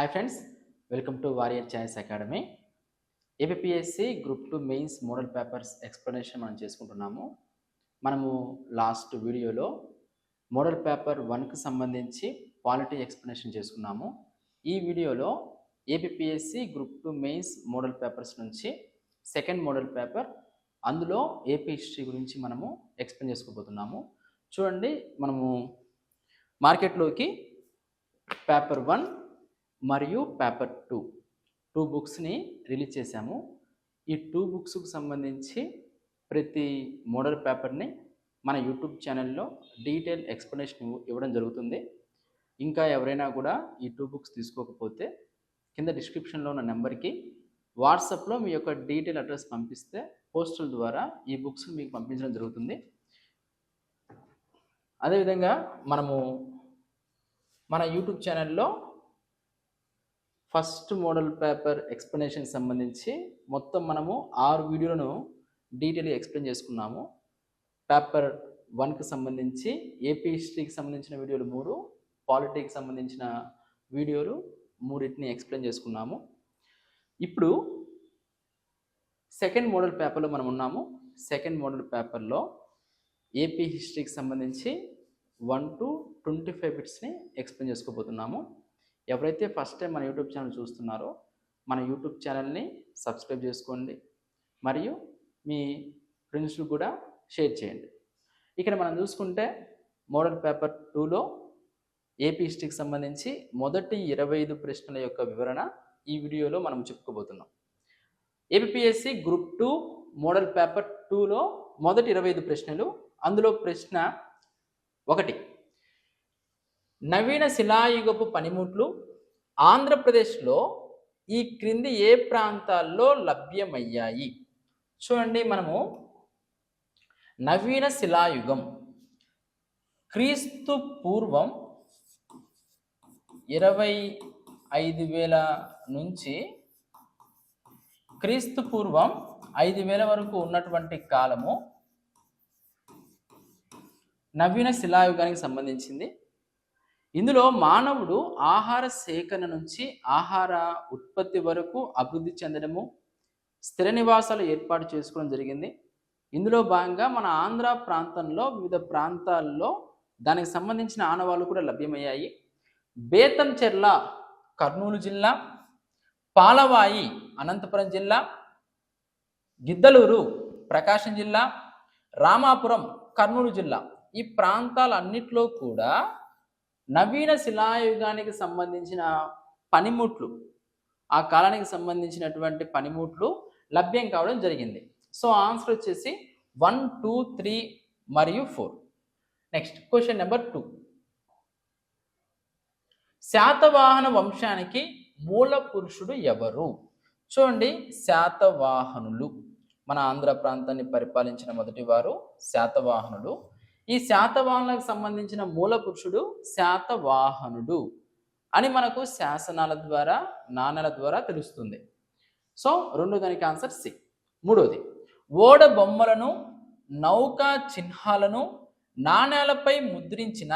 Hi friends welcome to warrior choice academy APSC group two mains model papers explanation మనం చేసుకుంటున్నాము. మనము last వీడియోలో model paper వన్కి సంబంధించి క్వాలిటీ ఎక్స్ప్లెనేషన్ చేసుకున్నాము. ఈ వీడియోలో APSC group two mains model papers నుంచి సెకండ్ మోడల్ పేపర్ అందులో ఏపీ హిస్టరీ గురించి మనము ఎక్స్ప్లెయిన్ చేసుకోబోతున్నాము. చూడండి మనము మార్కెట్లోకి పేపర్ వన్ మరియు పేపర్ టూ. టూ బుక్స్ని రిలీజ్ చేశాము. ఈ టూ బుక్స్కు సంబంధించి ప్రతి మోడల్ పేపర్ని మన యూట్యూబ్ ఛానల్లో డీటెయిల్ ఎక్స్ప్లెనేషన్ ఇవ్వడం జరుగుతుంది. ఇంకా ఎవరైనా కూడా ఈ టూ బుక్స్ తీసుకోకపోతే కింద డిస్క్రిప్షన్లో ఉన్న నెంబర్కి వాట్సాప్లో మీ యొక్క డీటెయిల్ అడ్రస్ పంపిస్తే పోస్టల్ ద్వారా ఈ బుక్స్ మీకు పంపించడం జరుగుతుంది. అదేవిధంగా మనము మన యూట్యూబ్ ఛానల్లో ఫస్ట్ మోడల్ పేపర్ ఎక్స్ప్లెనేషన్ సంబంధించి మొత్తం మనము ఆరు వీడియోలను డీటెయిల్గా ఎక్స్ప్లెయిన్ చేసుకున్నాము. పేపర్ వన్కి సంబంధించి ఏపీ హిస్టరీకి సంబంధించిన వీడియోలు మూడు పాలిటీకి సంబంధించిన వీడియోలు మూడింటిని ఎక్స్ప్లెయిన్ చేసుకున్నాము. ఇప్పుడు సెకండ్ మోడల్ పేపర్లో మనం ఉన్నాము. సెకండ్ మోడల్ పేపర్లో ఏపీ హిస్టరీకి సంబంధించి వన్ టు ట్వంటీ ఫైవ్ బిట్స్ని ఎక్స్ప్లెయిన్ చేసుకోబోతున్నాము. ఎవరైతే ఫస్ట్ టైం మన యూట్యూబ్ ఛానల్ చూస్తున్నారో మన యూట్యూబ్ ఛానల్ని సబ్స్క్రైబ్ చేసుకోండి మరియు మీ ఫ్రెండ్స్ని కూడా షేర్ చేయండి. ఇక్కడ మనం చూసుకుంటే మోడల్ పేపర్ టూలో ఏపీ హిస్టరీకి సంబంధించి మొదటి ఇరవై ఐదు ప్రశ్నల యొక్క వివరణ ఈ వీడియోలో మనం చెప్పుకోబోతున్నాం. APSC group two model paper టూలో మొదటి ఇరవై ఐదు ప్రశ్నలు అందులో ప్రశ్న ఒకటి నవీన శిలాయుగపు పనిముట్లు ఆంధ్రప్రదేశ్లో ఈ క్రింది ఏ ప్రాంతాల్లో లభ్యమయ్యాయి? చూడండి మనము నవీన శిలాయుగం. క్రీస్తు పూర్వం ఇరవై ఐదు వేల నుంచి క్రీస్తు పూర్వం ఐదు వేల వరకు ఉన్నటువంటి కాలము నవీన శిలాయుగానికి సంబంధించింది. ఇందులో మానవుడు ఆహార సేకరణ నుంచి ఆహార ఉత్పత్తి వరకు అభివృద్ధి చెందడము స్థిర నివాసాలు ఏర్పాటు చేసుకోవడం జరిగింది. ఇందులో భాగంగా మన ఆంధ్ర ప్రాంతంలో వివిధ ప్రాంతాల్లో దానికి సంబంధించిన ఆనవాళ్ళు కూడా లభ్యమయ్యాయి. బేతంచెర్ల కర్నూలు జిల్లా పాలవాయి అనంతపురం జిల్లా గిద్దలూరు ప్రకాశం జిల్లా రామాపురం కర్నూలు జిల్లా ఈ ప్రాంతాలన్నిట్లో కూడా నవీన శిలాయుగానికి సంబంధించిన పనిముట్లు ఆ కాలానికి సంబంధించినటువంటి పనిముట్లు లభ్యం కావడం జరిగింది. సో ఆన్సర్ వచ్చేసి వన్ టూ త్రీ మరియు four. Next question number two. Satavahana వంశానికి మూల పురుషుడు ఎవరు? చూడండి శాతవాహనులు. మన ఆంధ్ర ప్రాంతాన్ని పరిపాలించిన మొదటి వారు శాతవాహనుడు ఈ శాతవాహనులకు సంబంధించిన మూల పురుషుడు శాతవాహనుడు అని మనకు శాసనాల ద్వారా నాణ్యాల ద్వారా తెలుస్తుంది. సో రెండు దానికి ఆన్సర్ సి. మూడోది ఓడ బొమ్మలను నౌకా చిహ్నాలను నాణ్యాలపై ముద్రించిన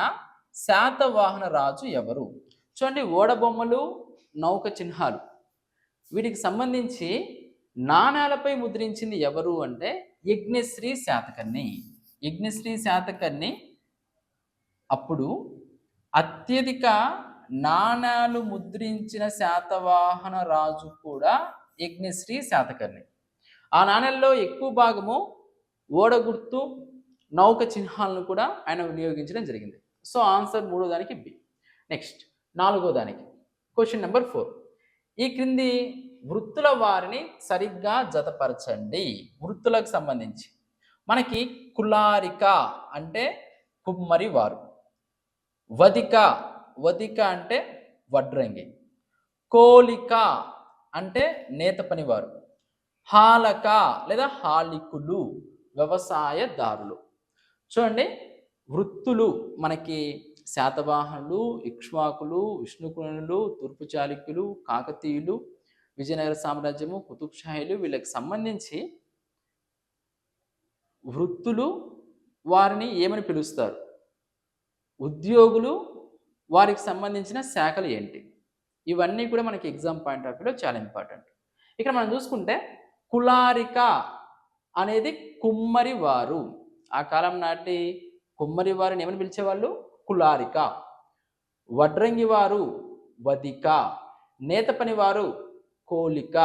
శాతవాహన రాజు ఎవరు? చూడండి ఓడ బొమ్మలు నౌక చిహ్నాలు. వీటికి సంబంధించి నాణ్యాలపై ముద్రించింది ఎవరు అంటే యజ్ఞశ్రీ శాతకర్ణి. యజ్ఞశ్రీ శాతకర్ణి అప్పుడు అత్యధిక నాణాలు ముద్రించిన శాతవాహన రాజు కూడా యజ్ఞశ్రీ శాతకర్ణి. ఆ నాణ్యాల్లో ఎక్కువ భాగము ఓడ గుర్తు నౌక చిహ్నాలను కూడా ఆయన వినియోగించడం జరిగింది. సో ఆన్సర్ మూడో దానికి బి. నెక్స్ట్ నాలుగో దానికి. క్వశ్చన్ నెంబర్ ఫోర్ ఈ క్రింది వృత్తుల వారిని సరిగ్గా జతపరచండి. వృత్తులకు సంబంధించి. మనకి కులారిక అంటే కుమ్మరి వారు వదిక వదిక అంటే వడ్రంగి. కోలిక అంటే నేత పనివారు. హాలక లేదా హాలికులు వ్యవసాయదారులు. చూడండి వృత్తులు మనకి శాతవాహనులు ఇక్ష్వాకులు విష్ణుకులు తూర్పు చాళుక్యులు కాకతీయులు విజయనగర సామ్రాజ్యము కుతుబ్షాయిలు వీళ్ళకి సంబంధించి వృత్తులు వారిని ఏమని పిలుస్తారు? ఉద్యోగులు వారికి సంబంధించిన శాఖలు ఏంటి? ఇవన్నీ కూడా మనకి ఎగ్జామ్ పాయింట్ ఆఫ్ వ్యూలో చాలా ఇంపార్టెంట్. ఇక్కడ మనం చూసుకుంటే కులారిక అనేది కుమ్మరి వారు. ఆ కాలం నాటి కుమ్మరి వారిని ఏమని పిలిచేవాళ్ళు? కులారిక. వడ్రంగి వారు వదిక నేత పనివారు కోలిక.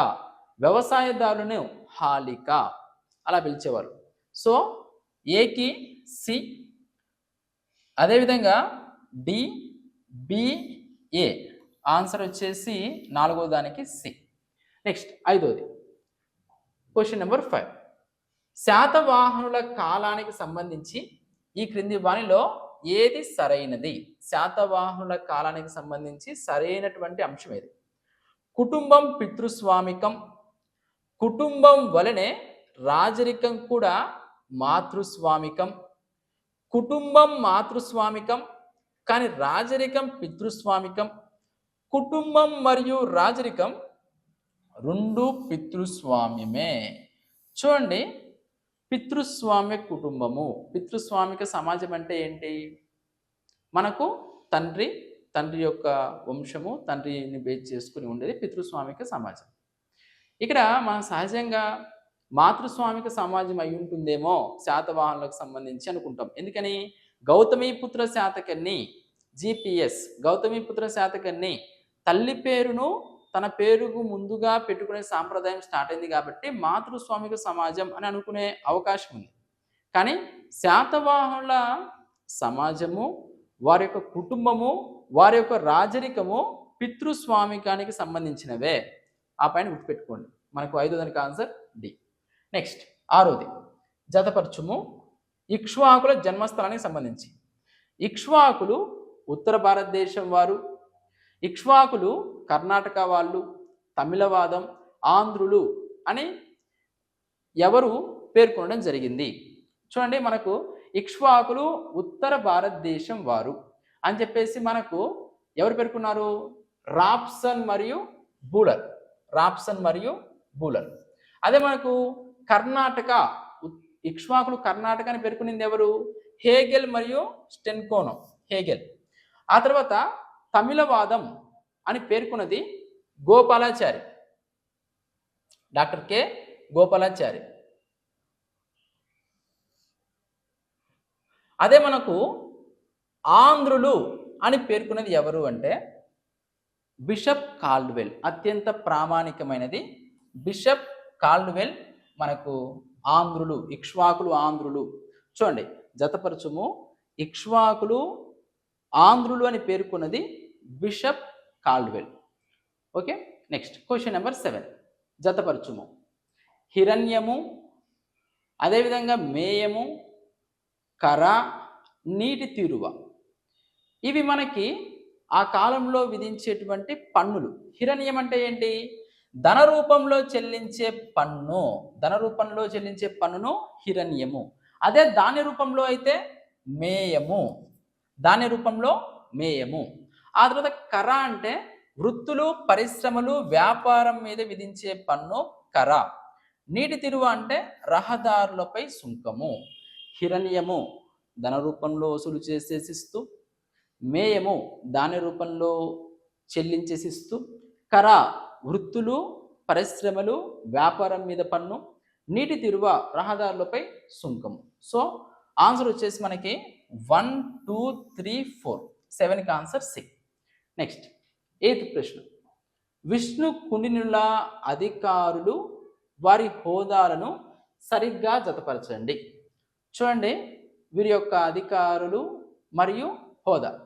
వ్యవసాయదారులను హాలిక. అలా పిలిచేవారు సో ఏకి సి. అదేవిధంగా డి బిఏ ఆన్సర్ వచ్చేసి నాలుగో దానికి సి. నెక్స్ట్ ఐదోది. క్వశ్చన్ నెంబర్ ఫైవ్ శాతవాహనుల కాలానికి సంబంధించి ఈ క్రింది వాణిలో ఏది సరైనది? శాతవాహనుల కాలానికి సంబంధించి సరైనటువంటి అంశం ఏది? కుటుంబం పితృస్వామికం. కుటుంబం వలనే రాజరికం కూడా మాతృస్వామికం కుటుంబం మాతృస్వామికం కానీ రాజరికం పితృస్వామికం కుటుంబం మరియు రాజరికం రెండు పితృస్వామ్యమే. చూడండి పితృస్వామ్య కుటుంబము పితృస్వామిక సమాజం అంటే ఏంటి? మనకు తండ్రి తండ్రి యొక్క వంశము తండ్రిని బేస్ చేసుకుని ఉండేది పితృస్వామిక సమాజం. ఇక్కడ మనం సహజంగా మాతృస్వామిక సమాజం అయి ఉంటుందేమో శాతవాహనులకు సంబంధించి అనుకుంటాం. ఎందుకని? గౌతమీపుత్ర శాతకర్ణి జిపిఎస్ గౌతమీపుత్ర శాతకర్ణి తల్లి పేరును తన పేరుకు ముందుగా పెట్టుకునే సాంప్రదాయం స్టార్ట్ అయింది కాబట్టి మాతృస్వామిక సమాజం అని అనుకునే అవకాశం ఉంది. కానీ శాతవాహనుల సమాజము వారి యొక్క కుటుంబము వారి యొక్క రాజరికము పితృస్వామికానికి సంబంధించినవే. ఆ పైన గుర్తుపెట్టుకోండి. మనకు ఐదో దానికి ఆన్సర్ డి. నెక్స్ట్ ఆరోది. జతపరచుము. ఇక్ష్వాకుల జన్మస్థలానికి సంబంధించి. ఇక్ష్వాకులు ఉత్తర భారతదేశం వారు. ఇక్ష్వాకులు కర్ణాటక వాళ్ళు తమిళవాదం ఆంధ్రులు అని ఎవరు పేర్కొనడం జరిగింది. చూడండి మనకు ఇక్ష్వాకులు ఉత్తర భారతదేశం వారు అని చెప్పేసి మనకు ఎవరు పేర్కొన్నారు? రాప్సన్ మరియు బూలర్. రాప్సన్ మరియు బూలర్. అదే మనకు కర్ణాటక ఉత్- ఇక్ష్వాకులు కర్ణాటక అని పేర్కొనింది ఎవరు? హేగెల్ మరియు స్టెన్కోనో హేగెల్. ఆ తర్వాత తమిళవాదం అని పేర్కొన్నది గోపాలాచారి. Doctor K. గోపాలాచారి. అదే మనకు ఆంధ్రులు అని పేర్కొన్నది ఎవరు అంటే బిషప్ కాల్డ్వెల్ అత్యంత ప్రామాణికమైనది బిషప్ కాల్డ్వెల్ మనకు ఆంధ్రులు ఇక్ష్వాకులు ఆంధ్రులు. చూడండి జతపరచుము. ఇక్ష్వాకులు ఆంధ్రులు అని పేర్కొన్నది bishop Caldwell. Okay next question number seven. జతపరచుము. హిరణ్యము అదేవిధంగా మేయము కర నీటి తీరువ. ఇవి మనకి ఆ కాలంలో విధించేటువంటి పన్నులు. హిరణ్యం అంటే ఏంటి? ధన రూపంలో చెల్లించే పన్ను ధన రూపంలో చెల్లించే పన్నును హిరణ్యము. అదే దాని రూపంలో అయితే మేయము. దాని రూపంలో మేయము. ఆ తర్వాత కర అంటే వృత్తులు పరిశ్రమలు వ్యాపారం మీద విధించే పన్ను కర. నీటి తిరువ అంటే రహదారులపై సుంకము. హిరణ్యము ధన రూపంలో వసూలు చేసే శిస్తు. మేయము దాని రూపంలో చెల్లించే శిస్తు. కర వృత్తులు పరిశ్రమలు వ్యాపారం మీద పన్ను నీటి తిరువ రహదారులపై సుంకం. సో ఆన్సర్ వచ్చేసి మనకి వన్ టూ త్రీ ఫోర్ సెవెన్కి ఆన్సర్ సి నెక్స్ట్ ఎయిత్ ప్రశ్న. విష్ణు కుండినుల అధికారులు వారి హోదాలను సరిగ్గా జతపరచండి. చూడండి వీరి యొక్క అధికారులు మరియు హోదా.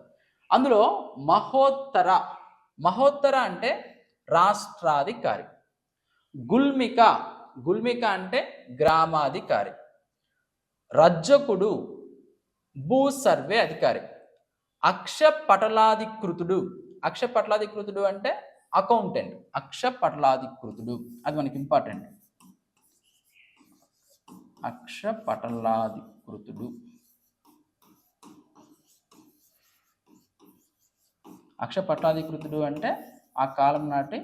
అందులో మహోత్తర మహోత్తర అంటే రాష్ట్రాధికారి. గుల్మిక గుల్మిక అంటే గ్రామాధికారి. రజ్జకుడు భూ సర్వే అధికారి. అక్షపటలాధికృతుడు అక్షపటలాధికృతుడు అంటే అకౌంటెంట్ అక్షపటలాధికృతుడు. అది మనకి ఇంపార్టెంట్. అక్షపటలాధికృతుడు. అక్షపటలాధికృతుడు అంటే ఆ కాలం నాటి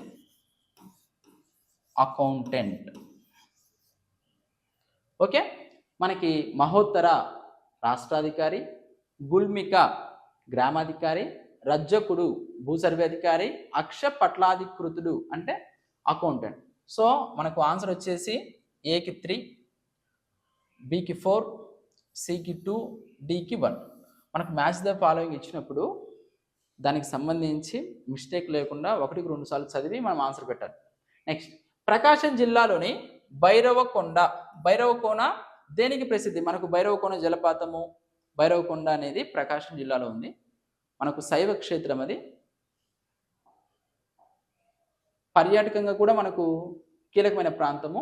అకౌంటెంట్. ఓకే? మనకి మహోత్తర రాష్ట్రాధికారి గుల్మిక గ్రామాధికారి రజ్జకుడు భూ సర్వే అధికారి అక్ష పట్లాధికృతుడు అంటే అకౌంటెంట్. సో మనకు ఆన్సర్ వచ్చేసి ఏకి త్రీ బికి ఫోర్ సికి టూ డికి వన్ మనకు మ్యాచ్ ద ఫాలోయింగ్ ఇచ్చినప్పుడు దానికి సంబంధించి మిస్టేక్ లేకుండా ఒకటికి రెండు సార్లు చదివి మనం ఆన్సర్ పెట్టాలి. నెక్స్ట్ ప్రకాశం జిల్లాలోని భైరవకొండ భైరవకోన దేనికి ప్రసిద్ధి? మనకు భైరవకోన జలపాతము భైరవకొండ అనేది ప్రకాశం జిల్లాలో ఉంది. మనకు శైవ క్షేత్రం అది. పర్యాటకంగా కూడా మనకు కీలకమైన ప్రాంతము.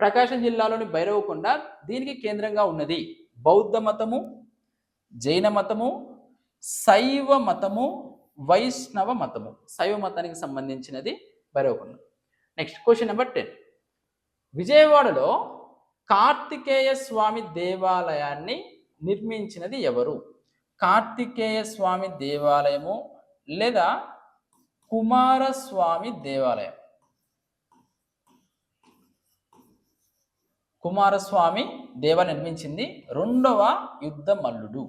ప్రకాశం జిల్లాలోని భైరవకొండ దీనికి కేంద్రంగా ఉన్నది బౌద్ధ మతము జైన మతము శైవ మతము వైష్ణవ మతము శైవ మతానికి సంబంధించినది Bhairavakonda next question number ten విజయవాడలో కార్తికేయ స్వామి దేవాలయాన్ని నిర్మించినది ఎవరు? కార్తికేయ స్వామి దేవాలయము లేదా కుమారస్వామి దేవాలయం? కుమారస్వామి దేవాలయం నిర్మించింది రెండవ యుద్ధ మల్లుడు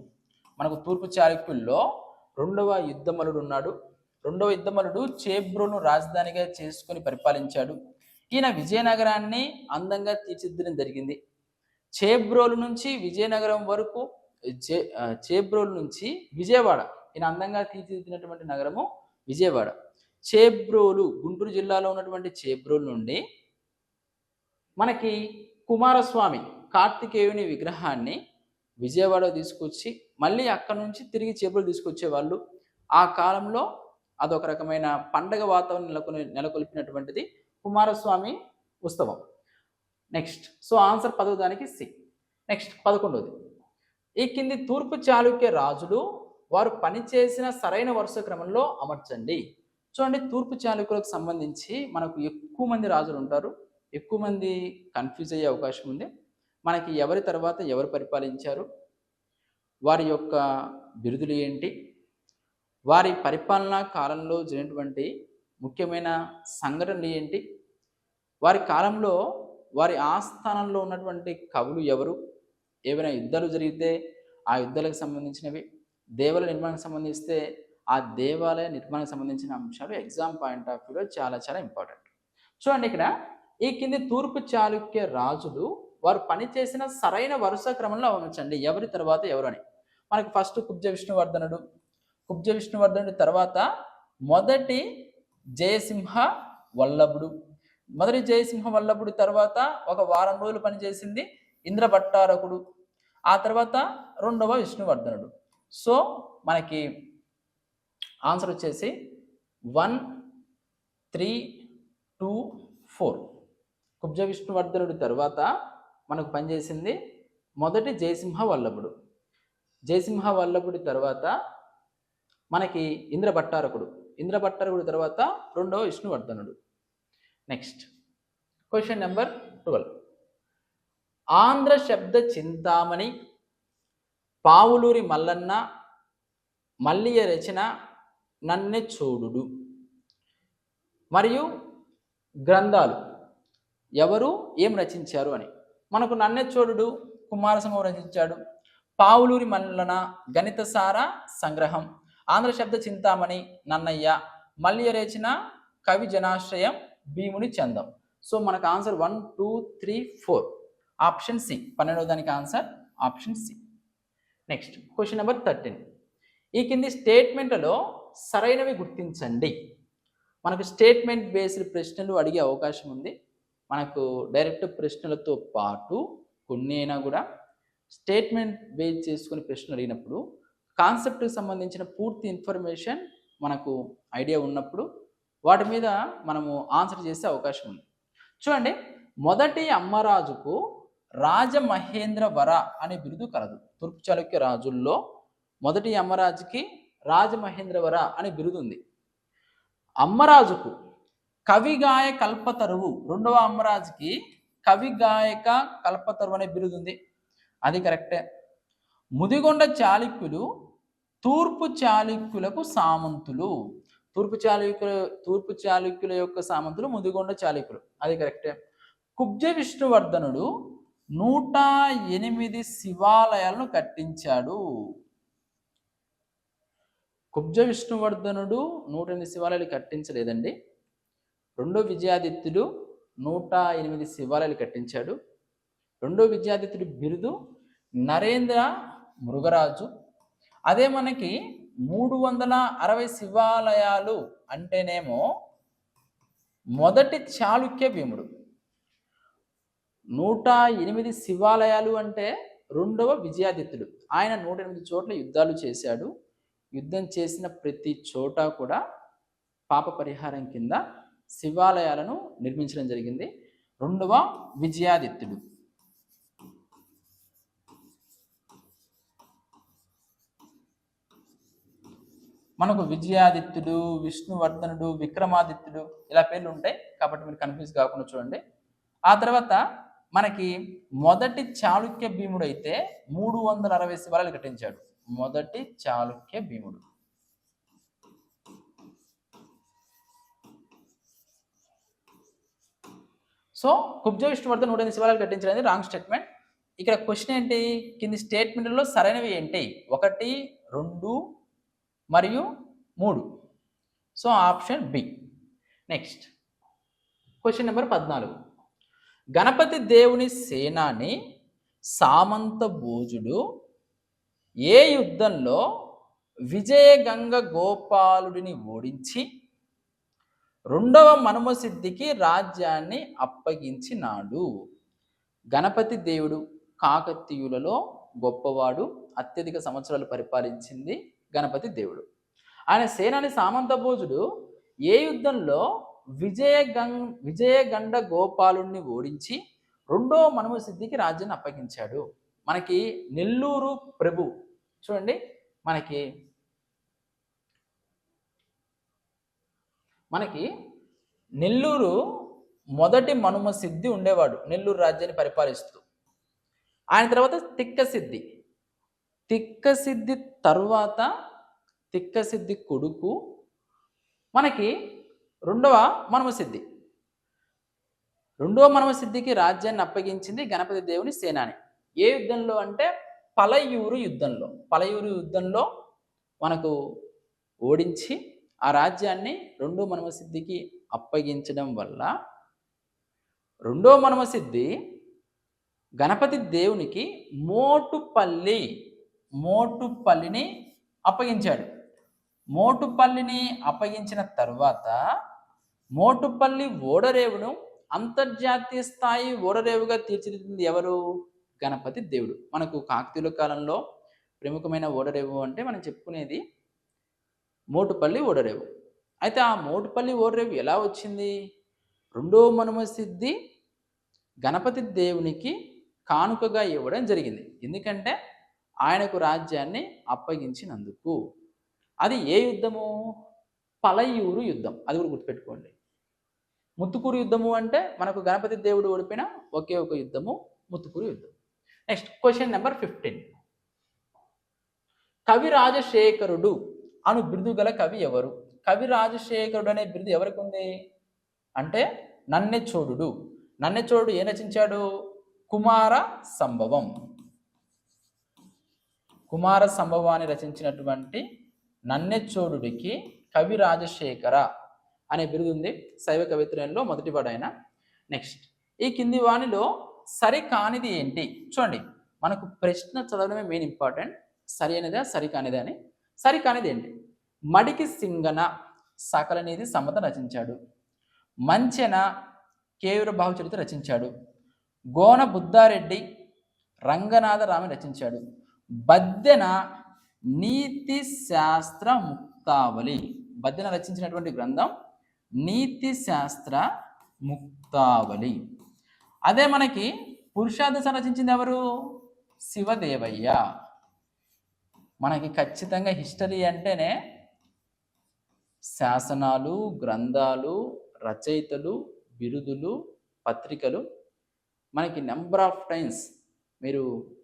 మనకు తూర్పు చాళుక్యుల్లో రెండవ యుద్ధమలుడు ఉన్నాడు రెండవ యుద్ధమలుడు చేబ్రోను రాజధానిగా చేసుకొని పరిపాలించాడు. ఈయన విజయనగరాన్ని అందంగా తీర్చిదిద్దడం జరిగింది. చేబ్రోలు నుంచి విజయనగరం వరకు చే చేబ్రోలు నుంచి విజయవాడ ఈయన అందంగా తీర్చిదిద్దినటువంటి నగరము విజయవాడ. చేబ్రోలు గుంటూరు జిల్లాలో ఉన్నటువంటి చేబ్రోలు నుండి మనకి కుమారస్వామి కార్తికేయుని విగ్రహాన్ని విజయవాడ తీసుకొచ్చి మళ్ళీ అక్కడ నుంచి తిరిగి చేపలు తీసుకొచ్చేవాళ్ళు. ఆ కాలంలో అదొక రకమైన పండగ వాతావరణం నెలకొని నెలకొల్పినటువంటిది కుమారస్వామి ఉత్సవం. నెక్స్ట్ సో ఆన్సర్ పదవ దానికి సి. నెక్స్ట్ పదకొండవది ఈ కింది తూర్పు చాళుక్య రాజులు వారు పనిచేసిన సరైన వరుస క్రమంలో అమర్చండి. చూడండి తూర్పు చాళుక్యులకు సంబంధించి మనకు ఎక్కువ మంది రాజులు ఉంటారు. ఎక్కువ మంది కన్ఫ్యూజ్ అయ్యే అవకాశం ఉంది. మనకి ఎవరి తర్వాత ఎవరు పరిపాలించారు? వారి యొక్క బిరుదులు ఏంటి? వారి పరిపాలనా కాలంలో జరిగినటువంటి ముఖ్యమైన సంఘటనలు ఏంటి? వారి కాలంలో వారి ఆస్థానంలో ఉన్నటువంటి కవులు ఎవరు? ఏవైనా యుద్ధాలు జరిగితే ఆ యుద్ధాలకు సంబంధించినవి దేవాలయ నిర్మాణానికి సంబంధిస్తే ఆ దేవాలయ నిర్మాణానికి సంబంధించిన అంశాలు ఎగ్జామ్ పాయింట్ ఆఫ్ వ్యూలో చాలా చాలా ఇంపార్టెంట్ చూడండి ఇక్కడ ఈ కింది తూర్పు చాళుక్య రాజులు వారు పనిచేసిన సరైన వరుస క్రమంలో ఉంచండి ఎవరి తర్వాత ఎవరని మనకు ఫస్ట్ కుబ్జ విష్ణువర్ధనుడు. కుబ్జ విష్ణువర్ధనుడి తర్వాత మొదటి జయసింహ వల్లభుడు. మొదటి జయసింహ వల్లభుడి తర్వాత ఒక వారం రోజులు పనిచేసింది ఇంద్రభట్టారకుడు. ఆ తర్వాత రెండవ విష్ణువర్ధనుడు. సో మనకి ఆన్సర్ వచ్చేసి one three two four. Kubja విష్ణువర్ధనుడి తర్వాత మనకు పనిచేసింది మొదటి జయసింహ వల్లభుడు. జయసింహ వల్లభుడి తర్వాత మనకి ఇంద్రభట్టారకుడు ఇంద్రభట్టారకుడి తర్వాత రెండవ విష్ణువర్ధనుడు. Next question number twelve Andhra Shabda Chintamani Pavuluri Mallanna మల్లియ రచన నన్నె చూడుడు. మరియు గ్రంథాలు. ఎవరు ఏం రచించారు అని. మనకు నన్నెచ్చోడుడు కుమారసింహం రచించాడు. పావులూరి మల్లన గణితసార సంగ్రహం. ఆంధ్ర శబ్ద చింతామణి నన్నయ్య మల్లియ కవి జనాశ్రయం భీముని చందం. సో మనకు answer one two three four. Option C పన్నెండవ దానికి answer option C. Next question number thirteen. ఈ కింది స్టేట్మెంట్లలో సరైనవి గుర్తించండి. మనకు స్టేట్మెంట్ బేస్డ్ ప్రశ్నలు అడిగే అవకాశం ఉంది. మనకు డైరెక్ట్ ప్రశ్నలతో పాటు కొన్ని అయినా కూడా స్టేట్మెంట్ బేస్ చేసుకుని ప్రశ్నలు అడిగినప్పుడు కాన్సెప్ట్కి సంబంధించిన పూర్తి ఇన్ఫర్మేషన్ మనకు ఐడియా ఉన్నప్పుడు వాటి మీద మనము ఆన్సర్ చేసే అవకాశం ఉంది. చూడండి మొదటి అమ్మరాజుకు రాజమహేంద్ర వర అనే బిరుదు కలదు. తూర్పు చాళుక్య రాజుల్లో మొదటి అమ్మరాజుకి రాజమహేంద్రవర అనే బిరుదు ఉంది. అమ్మరాజుకు కవిగాయ కల్పతరువు రెండవ అమ్మరాజుకి కవిగాయక కల్పతరువు అనే బిరుదు ఉంది. అది కరెక్టే. ముదిగొండ చాళుక్యులు తూర్పు చాళుక్యులకు సామంతులు. తూర్పు చాళుక్యుల తూర్పు చాళుక్యుల యొక్క సామంతులు ముదిగొండ చాళుక్యులు. అది కరెక్టే. కుబ్జ విష్ణువర్ధనుడు నూట ఎనిమిది శివాలయాలను కట్టించాడు. కుబ్జ విష్ణువర్ధనుడు నూట ఎనిమిది శివాలయాలు కట్టించలేదండి. రెండో విజయాదిత్యుడు నూట ఎనిమిది శివాలయాలు కట్టించాడు. రెండో విజయాదిత్యుడి బిరుదు నరేంద్ర మృగరాజు. అదే మనకి మూడు వందల అరవై శివాలయాలు అంటేనేమో మొదటి చాళుక్య భీముడు. నూట ఎనిమిది శివాలయాలు అంటే రెండవ విజయాదిత్యుడు. ఆయన నూట ఎనిమిది చోట్ల యుద్ధాలు చేశాడు. యుద్ధం చేసిన ప్రతి చోట కూడా పాప పరిహారం కింద శివాలయాలను నిర్మించడం జరిగింది. రెండవ విజయాదిత్యుడు. మనకు విజయాదిత్యుడు విష్ణువర్ధనుడు విక్రమాదిత్యుడు ఇలా పేర్లు ఉంటాయి కాబట్టి మీరు కన్ఫ్యూజ్ కాకుండా చూడండి. ఆ తర్వాత మనకి మొదటి చాళుక్య భీముడు అయితే మూడు వందల అరవై శివాలయాలు కట్టించాడు. మొదటి చాళుక్య భీముడు. సో కుబ్జ విష్ణువర్ధన్ నూట ఎనిమిది శివాలయాలు కట్టించడం రాంగ్ స్టేట్మెంట్ ఇక్కడ క్వశ్చన్ ఏంటి? కింది స్టేట్మెంట్లో సరైనవి ఏంటి? ఒకటి రెండు మరియు మూడు. So option B. Next. Question number పద్నాలుగు. గణపతి దేవుని సేనాని సామంత భోజుడు ఏ యుద్ధంలో విజయగంగ గోపాలుడిని ఓడించి రెండవ మనుమసిద్ధికి రాజ్యాన్ని అప్పగించినాడు? గణపతి దేవుడు కాకతీయులలో గొప్పవాడు అత్యధిక సంవత్సరాలు పరిపాలించింది గణపతి దేవుడు. ఆయన సేనాని సామంత భోజుడు ఏ యుద్ధంలో విజయగం విజయగండ గోపాలుణ్ణి ఓడించి రెండో మనుమ సిద్ధికి రాజ్యాన్ని అప్పగించాడు. మనకి నెల్లూరు ప్రభు చూడండి మనకి మనకి నెల్లూరు మొదటి మనుమ సిద్ధి ఉండేవాడు నెల్లూరు రాజ్యాన్ని పరిపాలిస్తూ. ఆయన తర్వాత తిక్క సిద్ధి తిక్కసిద్ధి తరువాత తిక్కసిద్ధి కొడుకు. మనకి రెండవ మనమసిద్ధి. రెండవ మనమసిద్ధికి రాజ్యాన్ని అప్పగించింది గణపతి దేవుని సేనాని. ఏ యుద్ధంలో అంటే పలయూరు యుద్ధంలో. పలయూరు యుద్ధంలో మనకు ఓడించి ఆ రాజ్యాన్ని రెండో మనమసిద్ధికి అప్పగించడం వల్ల రెండో మనమసిద్ధి గణపతి దేవునికి మోటుపల్లి మోటుపల్లిని అప్పగించాడు. మోటుపల్లిని అప్పగించిన తర్వాత మోటుపల్లి ఓడరేవును అంతర్జాతీయ స్థాయి ఓడరేవుగా తీర్చిదిద్దింది ఎవరు? గణపతి దేవుడు. మనకు కాకతీయుల కాలంలో ప్రముఖమైన ఓడరేవు అంటే మనం చెప్పుకునేది మోటుపల్లి ఓడరేవు. అయితే ఆ మోటుపల్లి ఓడరేవు ఎలా వచ్చింది? రెండో మనుమ సిద్ధి గణపతి దేవునికి కానుకగా ఇవ్వడం జరిగింది. ఎందుకంటే ఆయనకు రాజ్యాన్ని అప్పగించినందుకు. అది ఏ యుద్ధము? పలయూరు యుద్ధం. అది కూడా గుర్తుపెట్టుకోండి. ముత్తుకూరు యుద్ధము అంటే మనకు గణపతి దేవుడు ఓడిపోయిన ఒకే ఒక యుద్ధము ముత్తుకూరు యుద్ధం. నెక్స్ట్ క్వశ్చన్ నెంబర్ ఫిఫ్టీన్ కవి రాజశేఖరుడు అను బిరుదు గల కవి ఎవరు? కవి రాజశేఖరుడు అనే బిరుదు ఎవరికి ఉంది? అంటే నన్నెచోడుడు. నన్నెచోడు ఏ రచించాడు? కుమార సంభవం. కుమార సంభవాన్ని రచించినటువంటి నన్నెచోడుడికి కవి రాజశేఖర అనే బిరుదుంది శైవ కవిత్రయంలో మొదటి నెక్స్ట్ ఈ కింది వాణిలో సరి కానిది ఏంటి? చూడండి. మనకు ప్రశ్న చదవడమే మెయిన్ ఇంపార్టెంట్ సరి అనేదా? సరి కానిదా అని. సరి కానిది ఏంటి? మడికి సింగన సకలనేది సమత రచించాడు. మంచెన కేవర బాహుచరిత రచించాడు. గోన బుద్ధారెడ్డి రంగనాథ రామి రచించాడు. బద్దెన నీతి శాస్త్ర ముక్తావళి. బద్దెన రచించినటువంటి గ్రంథం నీతి శాస్త్ర ముక్తావళి. అదే మనకి పురుషాదశ రచించింది ఎవరు? శివదేవయ్య. మనకి ఖచ్చితంగా హిస్టరీ అంటేనే శాసనాలు గ్రంథాలు రచయితలు బిరుదులు పత్రికలు. మనకి నెంబర్ ఆఫ్ టైమ్స్ మీరు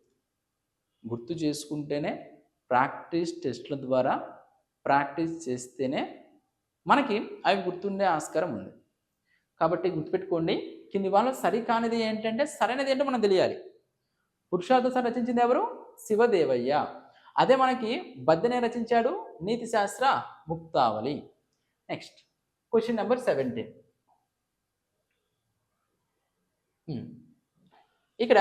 గుర్తు చేసుకుంటేనే ప్రాక్టీస్ టెస్ట్ల ద్వారా ప్రాక్టీస్ చేస్తేనే మనకి అవి గుర్తుండే ఆస్కారం ఉంది. కాబట్టి గుర్తుపెట్టుకోండి కింది వాళ్ళు సరికానిది ఏంటంటే సరైనది ఏంటో మనం తెలియాలి. పురుషార్థ రచించింది ఎవరు? శివదేవయ్య. అదే మనకి బద్దనే రచించాడు Niti Shastra Muktavali. Next question number seventeen. ఇక్కడ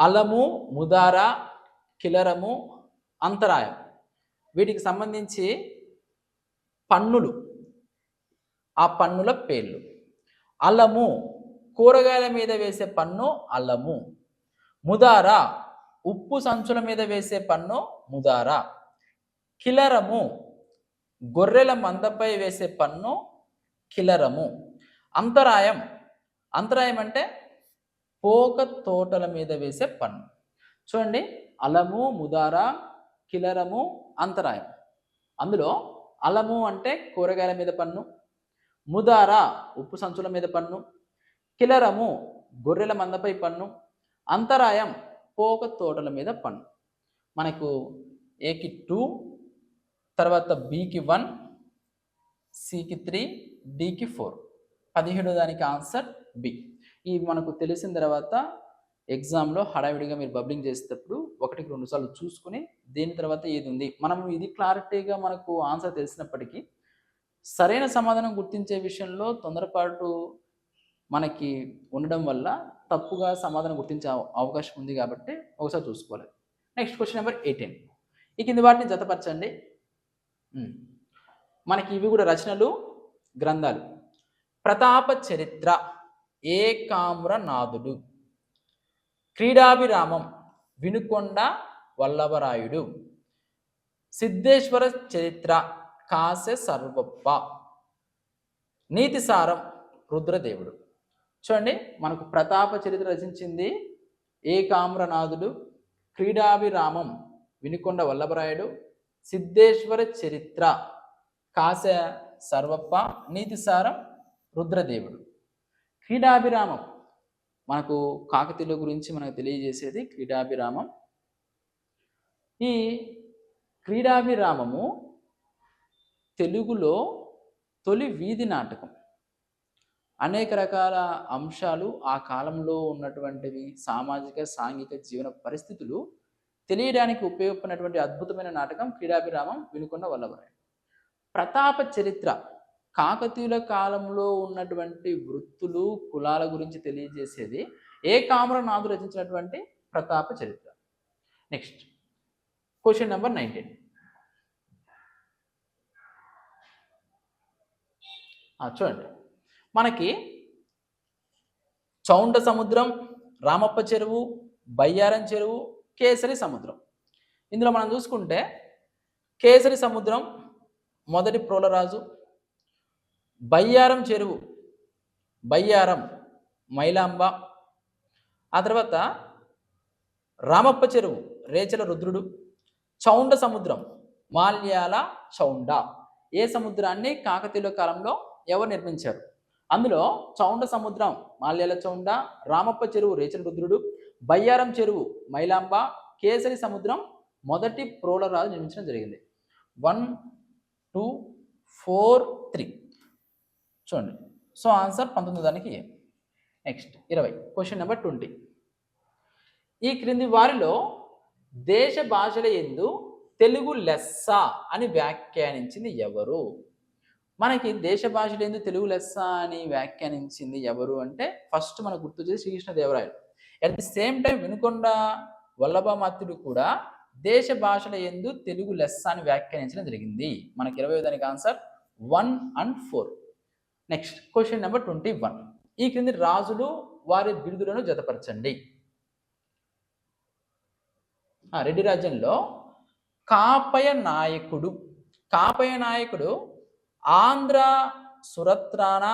అలము ముదార కిలరము అంతరాయం. వీటికి సంబంధించి పన్నులు. ఆ పన్నుల పేర్లు. అల్లము కూరగాయల మీద వేసే పన్ను అల్లము ముదార ఉప్పు సంచుల మీద వేసే పన్ను ముదార. కిలరము గొర్రెల మందపై వేసే పన్ను కిలరము. అంతరాయం. అంతరాయం అంటే పోక తోటల మీద వేసే పన్ను. చూడండి అలము ముదార కిలరము అంతరాయం. అందులో అలము అంటే కూరగాయల మీద పన్ను ముదార ఉప్పు సంచుల మీద పన్ను కిలరము గొర్రెల మందపై పన్ను అంతరాయం పోక తోటల మీద పన్ను. మనకు ఏకి టూ తర్వాత బికి వన్ సికి త్రీ డికి ఫోర్. పదిహేడు దానికి ఆన్సర్ బి. ఈ మనకు తెలిసిన తర్వాత ఎగ్జామ్లో హడావిడిగా మీరు బబ్లింగ్ చేసేటప్పుడు ఒకటికి రెండు సార్లు చూసుకుని దీని తర్వాత ఏది ఉంది? మనం ఇది క్లారిటీగా మనకు ఆన్సర్ తెలిసినప్పటికీ సరైన సమాధానం గుర్తించే విషయంలో తొందరపాటు మనకి ఉండడం వల్ల తప్పుగా సమాధానం గుర్తించే అవ- అవకాశం ఉంది కాబట్టి ఒకసారి చూసుకోవాలి. Next question number eighteen. ఈ కింది వాటిని జతపరచండి. మనకి ఇవి కూడా రచనలు గ్రంథాలు. ప్రతాప చరిత్ర ఏకామ్రనాథుడు. క్రీడాభిరామం వినుకొండ వల్లభరాయుడు. సిద్ధేశ్వర చరిత్ర కాసె సర్వప్ప. నీతిసారం రుద్రదేవుడు. చూడండి మనకు ప్రతాప చరిత్ర రచించింది ఏకామ్రనాథుడు క్రీడాభిరామం వినుకొండ వల్లభరాయుడు సిద్ధేశ్వర చరిత్ర కాసె సర్వప్ప నీతిసారం రుద్రదేవుడు. క్రీడాభిరామం. మనకు కాకతీయుల గురించి మనకు తెలియజేసేది క్రీడాభిరామం. ఈ క్రీడాభిరామము తెలుగులో తొలి వీధి నాటకం. అనేక రకాల అంశాలు ఆ కాలంలో ఉన్నటువంటివి సామాజిక సాంఘిక జీవన పరిస్థితులు తెలియడానికి ఉపయోగపడినటువంటి అద్భుతమైన నాటకం క్రీడాభిరామం వినుకొండ వల్లభరాయుడు ప్రతాప చరిత్ర. కాకతీయుల కాలంలో ఉన్నటువంటి వృత్తులు కులాల గురించి తెలియజేసేది ఏ కామరనాథు రచించినటువంటి ప్రతాప చరిత్ర. నెక్స్ట్ క్వశ్చన్ నెంబర్ నైన్టీన్ చూడండి. మనకి చౌండ సముద్రం రామప్ప చెరువు బయ్యారం చెరువు కేసరి సముద్రం. ఇందులో మనం చూసుకుంటే కేసరి సముద్రం మొదటి ప్రోలరాజు బయ్యారం చెరువు. బయ్యారం మైలాంబ. ఆ తర్వాత రామప్ప చెరువు రేచల రుద్రుడు. చౌండ సముద్రం మాల్యాల చౌండ. ఏ సముద్రాన్ని కాకతీయుల కాలంలో ఎవరు నిర్మించారు? అందులో చౌండ సముద్రం మాల్యాల చౌండ రామప్ప చెరువు రేచల రుద్రుడు. బయ్యారం చెరువు మైలాంబ కేసరి సముద్రం మొదటి ప్రోలరాజు నిర్మించడం జరిగింది. One two four three. చూడండి. సో ఆన్సర్ పంతొమ్మిది దానికి ఏ నెక్స్ట్ ఇరవై. క్వశ్చన్ నెంబర్ ట్వంటీ ఈ క్రింది వారిలో దేశ భాషల ఎందు తెలుగు లెస్స అని వ్యాఖ్యానించింది ఎవరు? మనకి దేశ భాషల ఎందు తెలుగు లెస్స అని వ్యాఖ్యానించింది ఎవరు అంటే ఫస్ట్ మనకు గుర్తు చేసి Srikrishnadevarayalu. At the same time Vinukonda Vallabhamatyudu కూడా దేశ భాషల ఎందు తెలుగు లెస్స అని వ్యాఖ్యానించడం జరిగింది. మనకి ఇరవై దానికి answer one and four next question number twenty one ఈ క్రింది రాజులు వారి బిరుదులను జతపరచండి. ఆ, రెడ్డి రాజ్యంలో కాపయ నాయకుడు కాపయ నాయకుడు ఆంధ్ర సురత్రాణ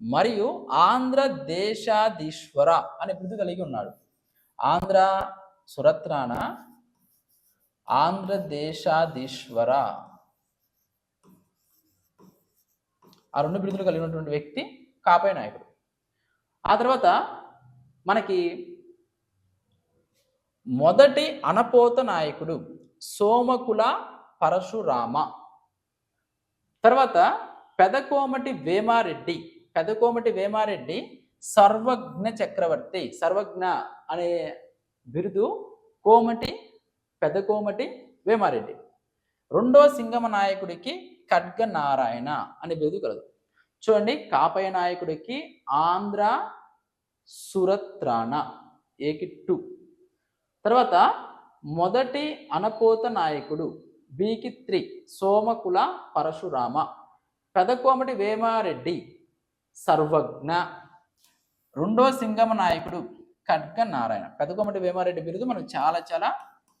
మరియు ఆంధ్ర దేశాధీశ్వర అనే బిరుదు కలిగి ఉన్నాడు. ఆంధ్ర సురత్రాణ ఆంధ్రదేశాధీశ్వర ఆ రెండు బిరుదులు కలిగినటువంటి వ్యక్తి కాపయ నాయకుడు. ఆ తర్వాత మనకి మొదటి అనపోత నాయకుడు సోమకుల పరశురామ. తర్వాత పెదకోమటి వేమారెడ్డి. పెదకోమటి వేమారెడ్డి సర్వజ్ఞ చక్రవర్తి. సర్వజ్ఞ అనే బిరుదు కోమటి పెదకోమటి వేమారెడ్డి. రెండో సింగమ నాయకుడికి ఖడ్గ నారాయణ అనే బిరుదు కలదు. చూడండి కాపయ నాయకుడికి ఆంధ్ర సురత్రాణ ఏకి టూ. తర్వాత మొదటి అనపోత నాయకుడు బీకి త్రీ సోమకుల పరశురామ పెదకోమటి వేమారెడ్డి సర్వజ్ఞ. రెండో సింగమ నాయకుడు ఖడ్గ నారాయణ పెదకోమటి వేమారెడ్డి బిరుదు మనకు చాలా చాలా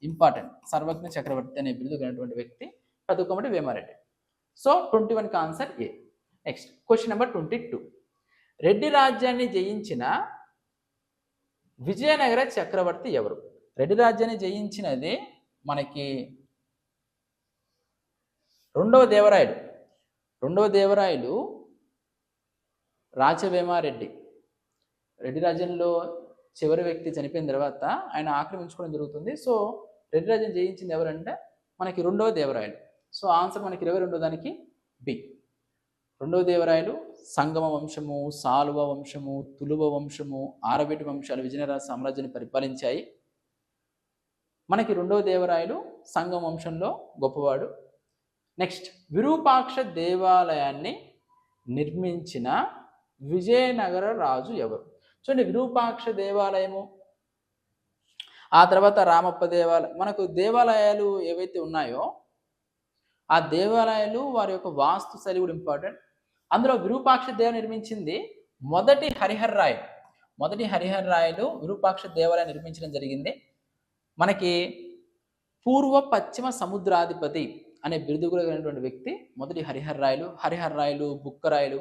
ఇంపార్టెంట్ సర్వజ్ఞ చక్రవర్తి అనే బిరుదు కలిగినటువంటి వ్యక్తి పెదకోమటి వేమారెడ్డి. సో ట్వంటీ వన్కి answer A next question number twenty two Reddy రాజ్యాన్ని జయించిన విజయనగర చక్రవర్తి ఎవరు? రెడ్డి రాజ్యాన్ని జయించినది మనకి రెండవ దేవరాయుడు. రెండవ దేవరాయుడు రాచవేమారెడ్డి. రెడ్డి రాజ్యంలో చివరి వ్యక్తి చనిపోయిన తర్వాత ఆయన ఆక్రమించుకోవడం జరుగుతుంది. సో రెడ్డి రాజ్యం జయించింది ఎవరంటే మనకి రెండవ దేవరాయలు సో ఆన్సర్ మనకి ఇరవై రెండో దానికి బి. రెండవ దేవరాయలు సంగమ వంశము సాలువ వంశము తులువ వంశము ఆరబెటి వంశాలు విజయనగర సామ్రాజ్యాన్ని పరిపాలించాయి. మనకి రెండవ దేవరాయలు సంగమ వంశంలో గొప్పవాడు. నెక్స్ట్ విరూపాక్ష దేవాలయాన్ని నిర్మించిన విజయనగర రాజు ఎవరు? చూడండి విరూపాక్ష దేవాలయము ఆ తర్వాత రామప్ప దేవాలయం మనకు దేవాలయాలు ఏవైతే ఉన్నాయో ఆ దేవాలయాలు వారి యొక్క వాస్తు శైలి కూడా ఇంపార్టెంట్ అందులో విరూపాక్ష దేవ నిర్మించింది మొదటి హరిహర్ రాయ్ మొదటి హరిహర్ రాయలు విరూపాక్ష దేవాలయం నిర్మించడం జరిగింది. మనకి పూర్వ పశ్చిమ సముద్రాధిపతి అనే బిరుదు కలిగినటువంటి వ్యక్తి మొదటి హరిహర్ రాయలు హరిహర్ రాయలు బుక్కరాయలు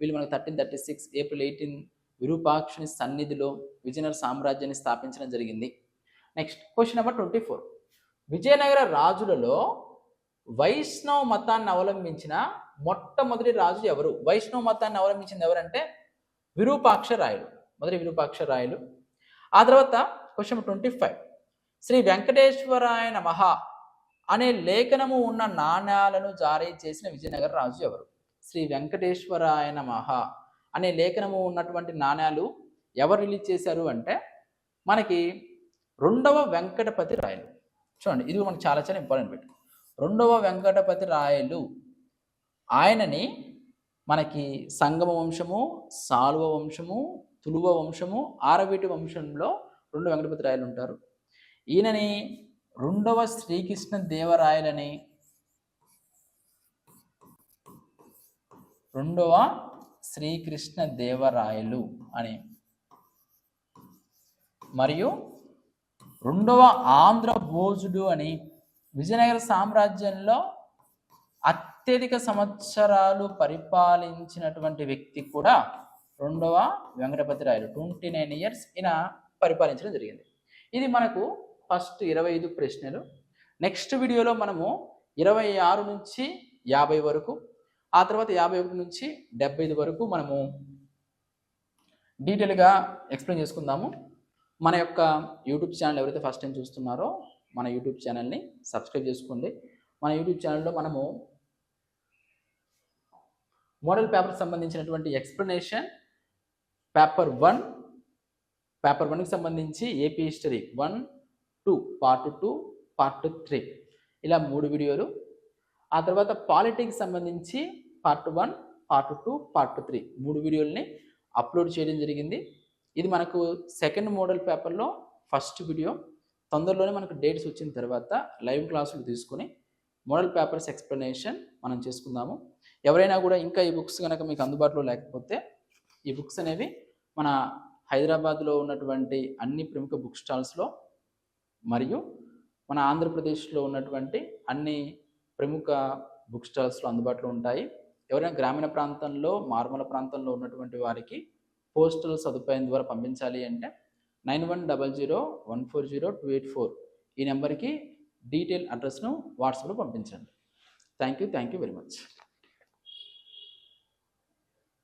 వీళ్ళు మనకు thirteen thirty six April eighteen విరూపాక్షుని సన్నిధిలో విజయనగర సామ్రాజ్యాన్ని స్థాపించడం జరిగింది. Next question number twenty four Vijayanagara రాజులలో వైష్ణవ మతాన్ని అవలంబించిన మొట్టమొదటి రాజు ఎవరు? వైష్ణవ మతాన్ని అవలంబించింది ఎవరంటే విరూపాక్ష రాయలు. మొదటి విరూపాక్ష రాయలు. ఆ తర్వాత క్వశ్చన్ ట్వంటీ ఫైవ్. శ్రీ వెంకటేశ్వరాయ నమః అనే లేఖనము ఉన్న నాణ్యాలను జారీ చేసిన విజయనగర రాజు ఎవరు? శ్రీ వెంకటేశ్వరాయ నమః అనే లేఖనము ఉన్నటువంటి నాణ్యాలు ఎవరు రిలీజ్ చేశారు అంటే మనకి రెండవ వెంకటపతి రాయలు. చూడండి ఇది మనకు చాలా చాలా ఇంపార్టెంట్ పెట్టుకో రెండవ వెంకటపతి రాయలు. ఆయనని మనకి సంగమ వంశము సాల్వ వంశము తులువ వంశము ఆరవీటి వంశంలో రెండు వెంకటపతి రాయలు ఉంటారు. ఈయనని రెండవ శ్రీకృష్ణ దేవరాయలని రెండవ శ్రీకృష్ణ దేవరాయలు అని. మరియు రెండవ ఆంధ్ర భోజుడు అని విజయనగర సామ్రాజ్యంలో అత్యధిక సంవత్సరాలు పరిపాలించినటువంటి వ్యక్తి కూడా రెండవ Venkatapati Rayalu. Twenty nine years ఈయన పరిపాలించడం జరిగింది. ఇది మనకు ఫస్ట్ ఇరవై ఐదు ప్రశ్నలు. నెక్స్ట్ వీడియోలో మనము ఇరవై ఆరు నుంచి యాభై వరకు ఆ తర్వాత యాభై ఒకటి నుంచి డెబ్బై ఐదు వరకు మనము డీటెయిల్గా ఎక్స్ప్లెయిన్ చేసుకుందాము. మన యొక్క యూట్యూబ్ ఛానల్ ఎవరైతే ఫస్ట్ టైం చూస్తున్నారో మన యూట్యూబ్ ఛానల్ని సబ్స్క్రైబ్ చేసుకోండి. మన యూట్యూబ్ ఛానల్లో మనము మోడల్ పేపర్కి సంబంధించినటువంటి ఎక్స్ప్లెనేషన్ పేపర్ వన్ పేపర్ వన్కి సంబంధించి AP history one two part two part three. ఇలా మూడు వీడియోలు. ఆ తర్వాత పాలిటిక్స్ సంబంధించి part one part two part three మూడు వీడియోల్ని అప్లోడ్ చేయడం జరిగింది. ఇది మనకు సెకండ్ మోడల్ పేపర్లో ఫస్ట్ వీడియో. తొందరలోనే మనకు డేట్స్ వచ్చిన తర్వాత లైవ్ క్లాసులు తీసుకొని మోడల్ పేపర్స్ ఎక్స్ప్లెనేషన్ మనం చేసుకుందాము. ఎవరైనా కూడా ఇంకా ఈ బుక్స్ కనుక మీకు అందుబాటులో లేకపోతే ఈ బుక్స్ అనేవి మన హైదరాబాద్లో ఉన్నటువంటి అన్ని ప్రముఖ బుక్ స్టాల్స్లో మరియు మన ఆంధ్రప్రదేశ్లో ఉన్నటువంటి అన్ని ప్రముఖ బుక్ స్టాల్స్లో అందుబాటులో ఉంటాయి. ఎవరైనా గ్రామీణ ప్రాంతంలో మారుమూల ప్రాంతంలో ఉన్నటువంటి వారికి పోస్టల్ సదుపాయం ద్వారా పంపించాలి అంటే nine one double zero one four zero two eight four ఈ నెంబర్కి డీటెయిల్ అడ్రస్ను వాట్సాప్లో పంపించండి. Thank you thank you very much.